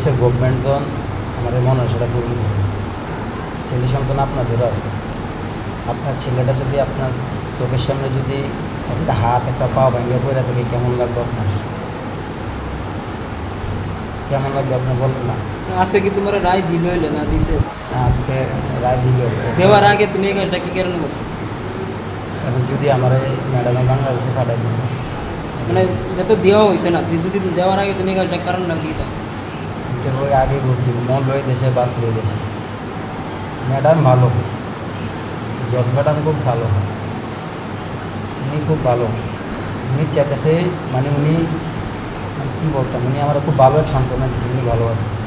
দেশের গভর্নমেন্ট যখন আমাদের মনে হয় সেটা পূরণ করবে। ছেলে সন্তান আপনাদেরও আছে। আপনার ছেলেটা যদি আপনার চোখের সামনে যদি একটা হাত একটা পা ভেঙে পড়ে থাকে কেমন লাগবে আপনার? কেমন লাগবে আপনি বলবেন না। আজকে কি তোমার রায় দিল হইলে না দিছে? আজকে রায় দিল দেওয়ার আগে তুমি এই কাজটা কি কারণে করছ? এখন যদি আমার ম্যাডামে বাংলাদেশে পাঠাই দিল। মানে এটা তো দেওয়া হয়েছে না। যদি দেওয়ার আগে তুমি এই কাজটা কারণ না কি তো ওই আগে বলছি, মন রয়ে দেশে বাস লই দেশে ম্যাডাম ভালো। জজ ম্যাডাম খুব ভালো। উনি খুব ভালো। উনি চেতেছে মানে উনি মানে কী বলতাম, উনি আমার খুব ভালো এক সান্ত্বনা দিচ্ছে উনি ভালো আছে।